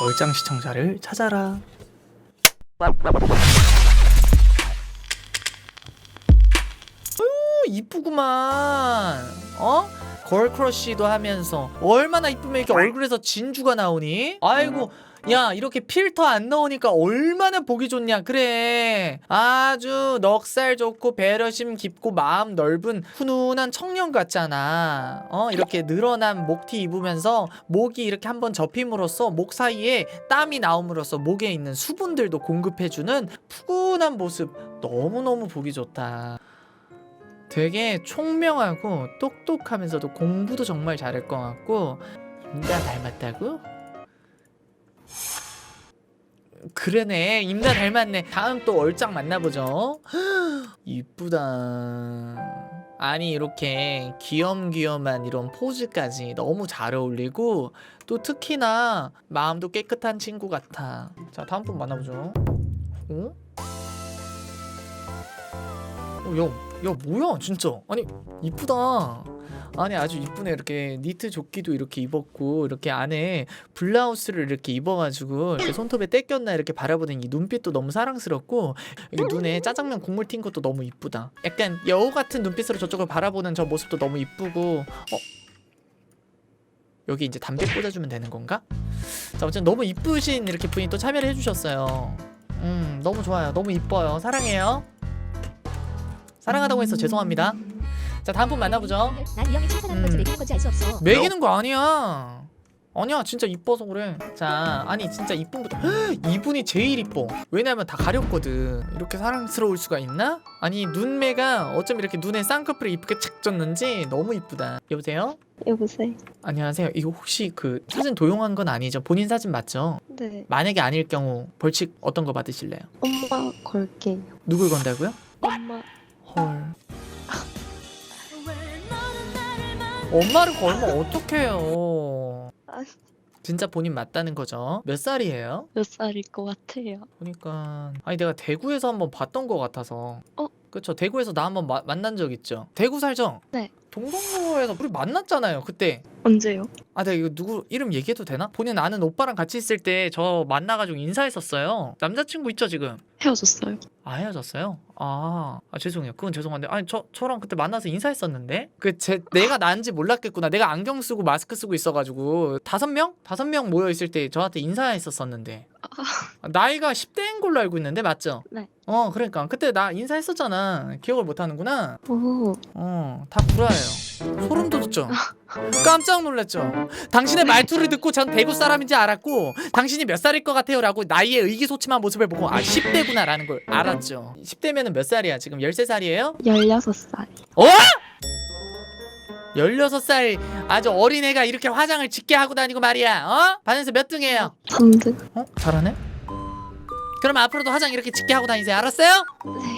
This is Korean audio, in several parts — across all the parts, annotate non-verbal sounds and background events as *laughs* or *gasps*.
얼짱 시청자를 찾아라. 이쁘구만. 어? 걸크러쉬도 하면서 얼마나 이쁘면 이렇게 얼굴에서 진주가 나오니? 아이고. 야 이렇게 필터 안 넣으니까 얼마나 보기 좋냐. 그래. 아주 넉살 좋고 배려심 깊고 마음 넓은 훈훈한 청년 같잖아. 어 이렇게 늘어난 목티 입으면서 목이 이렇게 한번 접힘으로써 목 사이에 땀이 나옴으로써 목에 있는 수분들도 공급해주는 푸근한 모습 너무너무 보기 좋다. 되게 총명하고 똑똑하면서도 공부도 정말 잘할 것 같고 임다 닮았다고? 그러네. 임다 닮았네. 다음 또 얼짱 만나보죠. *gasps* 이쁘다. 아니 이렇게 귀염귀염한 이런 포즈까지 너무 잘 어울리고 또 특히나 마음도 깨끗한 친구 같아. 자 다음 분 만나보죠. 어? 어, 야, 야 뭐야 진짜? 아니 이쁘다. 아니 아주 이쁘네. 이렇게 니트 조끼도 이렇게 입었고 이렇게 안에 블라우스를 이렇게 입어가지고 이렇게 손톱에 떼꼈나 이렇게 바라보는 이 눈빛도 너무 사랑스럽고 이게 눈에 짜장면 국물 튄 것도 너무 이쁘다. 약간 여우 같은 눈빛으로 저쪽을 바라보는 저 모습도 너무 이쁘고 어? 여기 이제 담배 꽂아주면 되는 건가? 자 어쨌든 너무 이쁘신 이렇게 분이 또 참여를 해주셨어요. 음 너무 좋아요. 너무 이뻐요. 사랑해요 사랑하다고 해서 죄송합니다 자 다음 분 만나보죠 난이 형이 칭찬하는 건지 음. 매기는 건지 알 수 없어. 매기는 거 아니야. 아니야 진짜 이뻐서 그래. 자 아니 진짜 이쁨부터 *gasps* 이분이 제일 이뻐. 왜냐면 다 가렸거든. 이렇게 사랑스러울 수가 있나? 아니 눈매가 어쩜 이렇게 눈에 쌍꺼풀이 이쁘게 착 졌는지 너무 이쁘다. 여보세요? 여보세요. 안녕하세요. 이거 혹시 그 사진 도용한 건 아니죠? 본인 사진 맞죠? 네. 만약에 아닐 경우 벌칙 어떤 거 받으실래요? 엄마 걸게요. 누굴 건다고요? 엄마. 헐. *laughs* 엄마를 걸면 어떡해요? 아, 진짜 본인 맞다는 거죠. 몇 살이에요? 몇 살일 것 같아요. 보니까 아니 내가 대구에서 한번 봤던 것 같아서. 어? 그쵸 대구에서 나 한번 마- 만난 적 있죠. 대구 살죠? 네. 동성로에서 우리 만났잖아요 그때. 언제요? 아 내가 이거 누구 이름 얘기해도 되나? 본인 아는 오빠랑 같이 있을 때 저 만나가지고 인사했었어요. 남자친구 있죠 지금? 헤어졌어요. 아 헤어졌어요? 아, 아 죄송해요. 그건 죄송한데 아니 저 저랑 그때 만나서 인사했었는데 그 제 내가 나은지 몰랐겠구나. 내가 안경 쓰고 마스크 쓰고 있어가지고 다섯 명 다섯 명 모여 있을 때 저한테 인사했었었는데 아, 나이가 10대인 걸로 알고 있는데 맞죠? 네. 어 그러니까 그때 나 인사했었잖아. 기억을 못 하는구나. 오. 어다 구라예요. 소름 돋았죠. 깜짝 놀랐죠. 당신의 말투를 듣고 전 대구 사람인지 알았고 당신이 몇 살일 것 같아요라고 나이의 의기소침한 모습을 보고 아 10대구나 라는 걸 알았죠. 10대면은 몇 살이야? 지금 13살이에요? 16살. 어? 16살 아주 어린애가 이렇게 화장을 짙게 하고 다니고 말이야. 어? 반에서 몇 등이에요? 3등. 어? 잘하네? 그럼 앞으로도 화장 이렇게 짙게 하고 다니세요. 알았어요?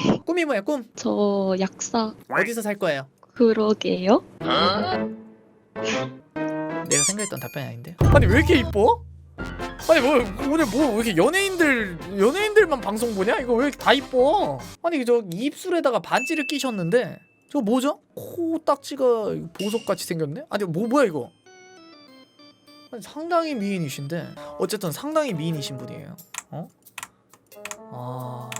네. 꿈이 뭐야? 꿈? 저 약사. 어디서 살 거예요? 그러게요. 내가 생각했던 답변이 아닌데. 아니 왜 이렇게 이뻐? 아니 뭐 오늘 뭐 왜 이렇게 연예인들 연예인들만 방송 보냐? 이거 왜 이렇게 다 이뻐? 아니 저 입술에다가 반지를 끼셨는데 저거 뭐죠? 코 딱지가 보석 같이 생겼네? 아니 뭐 뭐야 이거? 아니, 상당히 미인이신데 어쨌든 상당히 미인이신 분이에요. 어? 아.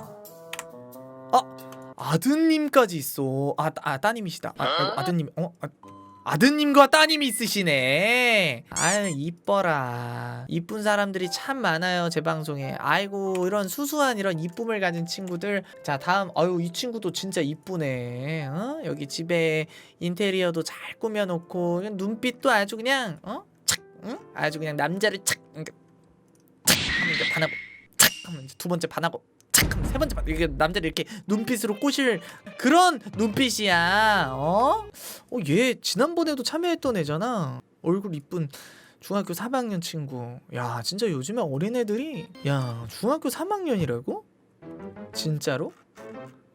아 아드님까지 있어. 아, 아 따님이시다. 아, 아드님. 어? 아, 아드님과 따님이 있으시네. 아유 이뻐라. 이쁜 사람들이 참 많아요 제 방송에. 아이고 이런 수수한 이런 이쁨을 가진 친구들. 자 다음 아유 이 친구도 진짜 이쁘네. 어? 여기 집에 인테리어도 잘 꾸며놓고 눈빛도 아주 그냥 어? 착, 응? 아주 그냥 남자를 착, 그러니까 착 하면 이제 반하고 착 하면 이제 두 번째 반하고. 착 하면 세 번째 반 이게 남자를 이렇게 눈빛으로 꼬실 그런 눈빛이야. 어? 어, 얘 지난번에도 참여했던 애잖아. 얼굴 이쁜 중학교 3학년 친구. 야, 진짜 요즘에 어린애들이 야, 중학교 3학년이라고? 진짜로?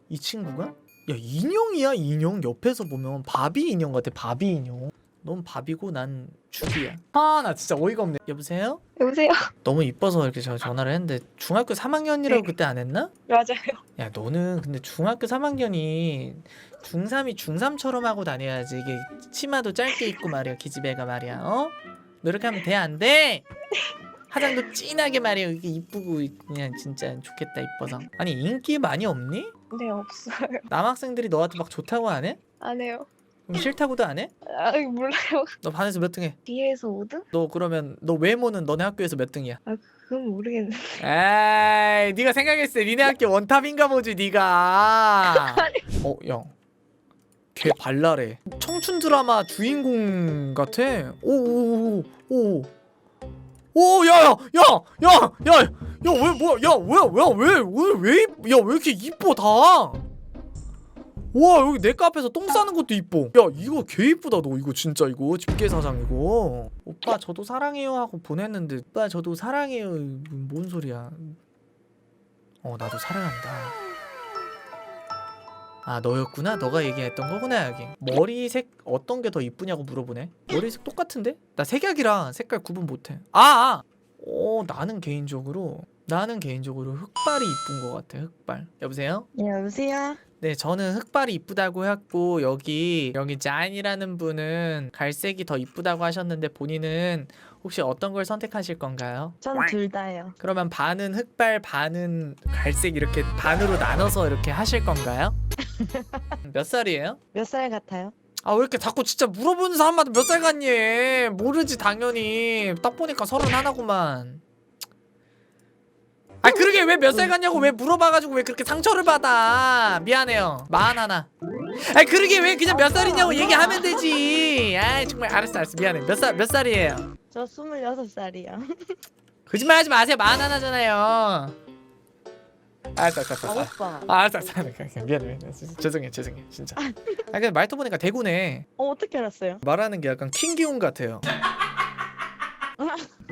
이 친구가? 야, 인형이야, 인형. 옆에서 보면 바비 인형 같아. 바비 인형. 넌 바비고 난 죽이야. 아, 나 진짜 어이가 없네. 여보세요? 여보세요? *laughs* 너무 이뻐서 이렇게 저 전화를 했는데 중학교 3학년이라고 네. 그때 안 했나? 맞아요. 야 너는 근데 중학교 3학년이 중3이 중3처럼 하고 다녀야지 이게 치마도 짧게 입고 말이야 기집애가 말이야 어? 너 이렇게 하면 돼 안 돼? 화장도 진하게 말이야 이게 이쁘고 그냥 진짜 좋겠다 이뻐서 아니 인기 많이 없니? 네 없어요. 남학생들이 너한테 막 좋다고 안 해? 안 해요. 그럼 싫다고도 안 해? 아 몰라요. *laughs* 너 반에서 몇 등 해? 뒤에서 5등? 너 그러면 너 외모는 너네 학교에서 몇 등이야? 그건 모르겠는데. 에이 네가 생각했을 때 니네 학교 원탑인가 보지 네가 *laughs* 어 야. 걔 발랄해 청춘 드라마 주인공 같아 오오오오 오야야야야야야왜 뭐야 야왜왜왜 오늘 왜야왜 이렇게 이뻐 다 와 여기 내 카페에서 똥 싸는 것도 이뻐. 야 이거 개 이쁘다 너. 이거 진짜 이거. 집게 사장 이거. 오빠 저도 사랑해요 하고 보냈는데 오빠 저도 사랑해요. 뭔 소리야? 어 나도 사랑한다. 아 너였구나. 너가 얘기했던 거구나 여기. 머리색 어떤 게 더 이쁘냐고 물어보네. 머리색 똑같은데? 나 색약이라 색깔 구분 못해. 아, 아! 어 나는 개인적으로 나는 개인적으로 흑발이 이쁜 것 같아 흑발. 여보세요? 네 여보세요. 네, 저는 흑발이 이쁘다고 했고 여기 여기 잔이라는 분은 갈색이 더 이쁘다고 하셨는데 본인은 혹시 어떤 걸 선택하실 건가요? 전 둘 다요. 그러면 반은 흑발, 반은 갈색 이렇게 반으로 나눠서 이렇게 하실 건가요? *laughs* 몇 살이에요? 몇 살 같아요? 아 왜 이렇게 자꾸 진짜 물어보는 사람마다 몇 살 같니? 모르지 당연히 딱 보니까 서른 하나구만. 아 그러게 왜 몇살 같냐고 왜 물어봐가지고 왜 그렇게 상처를 받아? 미안해요. 마흔 하나. 아 그러게 왜 그냥 몇 살이냐고 얘기하면 되지. 아 정말 알았어 알았어 미안해. 몇 살 몇 살이에요? 저 26살이요. *laughs* 거짓말 하지 마세요. 마흔 하나잖아요. 알았어 알았어 아 알았어. 오빠. 아, 알았어 알았어 알았어. 미안해 미안해. 죄송해 죄송해 진짜. 아 근데 말투 보니까 대구네. 어 어떻게 알았어요? 말하는 게 약간 킹기훈 같아요.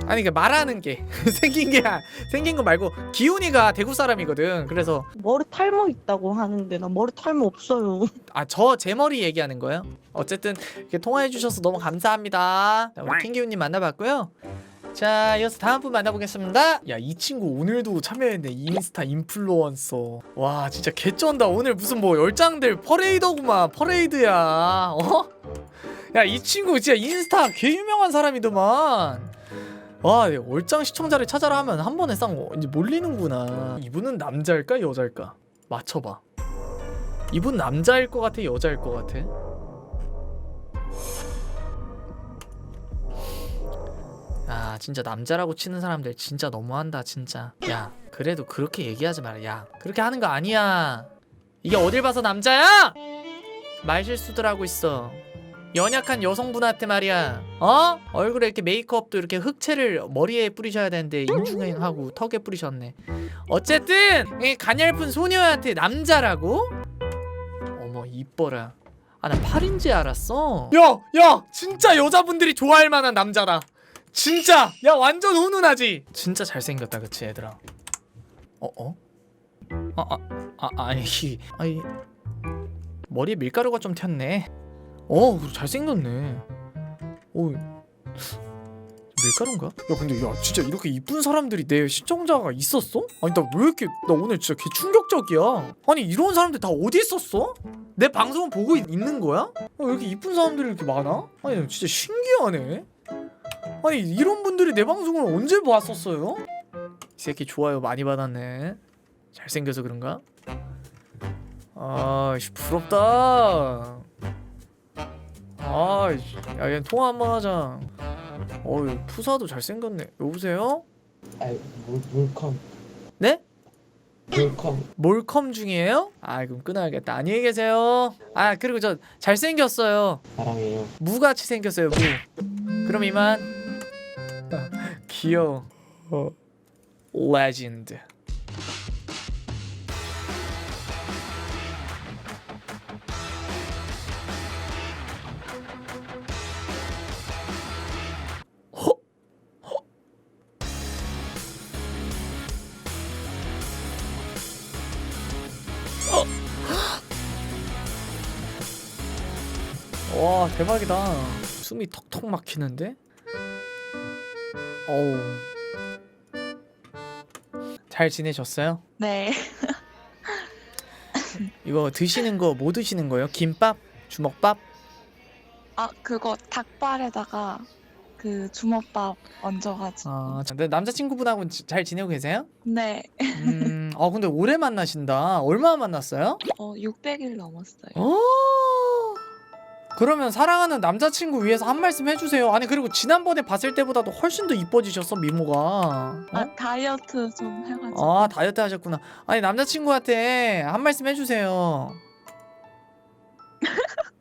아니 그 말하는 게 *laughs* 생긴 게 아- 생긴 거 말고 기훈이가 대구 사람이거든. 그래서 머리 탈모 있다고 하는데 나 머리 탈모 없어요. 아 저 제 머리 얘기하는 거예요. 어쨌든 이렇게 통화해 주셔서 너무 감사합니다. 자, 우리 킹기훈님 만나봤고요. 자 이어서 다음 분 만나보겠습니다. 야 이 친구 오늘도 참여했네 인스타 인플루언서. 와 진짜 개쩐다. 오늘 무슨 뭐 열장들 퍼레이더구만 퍼레이드야. 어? 야 이 친구 진짜 인스타 개 유명한 사람이더만. 와 네, 얼짱 시청자를 찾아라 하면 한 번에 쌍 어, 이제 몰리는구나. 이분은 남자일까 여자일까? 맞춰봐. 이분 남자일 것 같아 여자일 것 같아? 아 진짜 남자라고 치는 사람들 진짜 너무한다 진짜 야 그래도 그렇게 얘기하지 마라 야 그렇게 하는 거 아니야 이게 어딜 봐서 남자야? 말실수들 하고 있어 연약한 여성분한테 말이야 어? 얼굴에 이렇게 메이크업도 이렇게 흑채를 머리에 뿌리셔야 되는데 인중하고 턱에 뿌리셨네 어쨌든 이 가냘픈 소녀한테 남자라고? 어머 이뻐라 아나 8인지 알았어 야! 야! 진짜 여자분들이 좋아할 만한 남자다 진짜! 야 완전 훈훈하지? 진짜 잘생겼다 그치 얘들아 어? 어? 아, 아, 아 아니 아니 머리에 밀가루가 좀 튀었네 어 잘생겼네 오 밀가루인가? 야 근데 야 진짜 이렇게 이쁜 사람들이 내 시청자가 있었어? 아니 나 왜 이렇게 나 오늘 진짜 개 충격적이야 아니 이런 사람들 다 어디 있었어? 내 방송 보고 있, 는 거야? 어, 왜 이렇게 이쁜 사람들이 이렇게 많아? 아니 나 진짜 신기하네 아니 이런 분들이 내 방송을 언제 봤었어요? 이 새끼 좋아요 많이 받았네 잘생겨서 그런가? 아씨 부럽다 아 이씨 야 얘 통화 한 번 하자. 어이 푸사도 잘생겼네. 여보세요? 아이 물, 물컴. 네? 물컴. 몰컴 중이에요? 아 그럼 끊어야겠다. 안녕히 계세요. 아 그리고 저 잘생겼어요. 사랑해요. 무같이 생겼어요 무. 그럼 이만. *laughs* 귀여워. 어. 레전드 대박이다 숨이 턱턱 막히는데 어우 잘 지내셨어요? 네. 이거 드시는 거 뭐 드시는 거예요? 김밥? 주먹밥? 아, 그거 닭발에다가 그 주먹밥 얹어가지고. 아, 근데 남자친구분하고는 지- 잘 지내고 계세요? 네. 음, 아 근데 오래 만나신다. 얼마나 만났어요? 어 600일 넘었어요. 어. 그러면 사랑하는 남자친구 위해서 한 말씀 해주세요. 아니 그리고 지난번에 봤을 때보다도 훨씬 더 이뻐지셨어 미모가. 어? 아 다이어트 좀 해가지고. 아 다이어트 하셨구나. 아니 남자친구한테 한 말씀 해주세요. *laughs*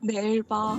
내일 봐.